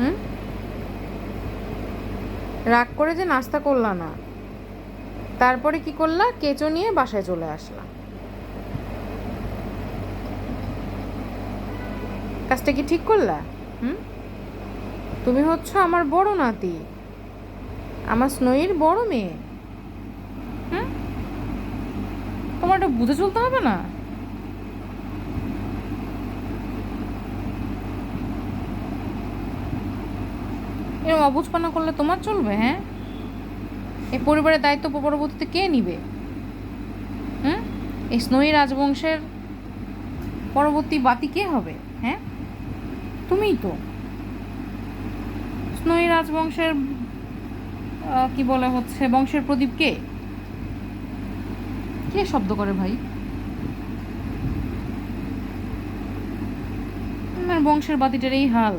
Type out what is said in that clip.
হুম? রাগ করে যে নাস্তা করলা না। তারপরে কি করলা? কেঁচো নিয়ে বাসায় চলে আসলা। কাজটা কি ঠিক করলা? হুম? তুমি হচ্ছ আমার বড় নাতি। আমার স্নোইর বড় মেয়ে। হুম? তোমার এটা বুঝে চলতে হবে না? এরকম অবুঝপানা করলে তোমার চলবে হ্যাঁ? এই পরিবারের দায়িত্ব পরবর্তীতে কে নিবে? হুম? এই স্নোই রাজবংশের পরবর্তী বাতি কে হবে হ্যাঁ? তুমিই তো। স্নোই রাজবংশের কি বলে হচ্ছে, বংশের প্রদীপ কে? কে শব্দ করে ভাই? আমার বংশের বাতিটার এই হাল।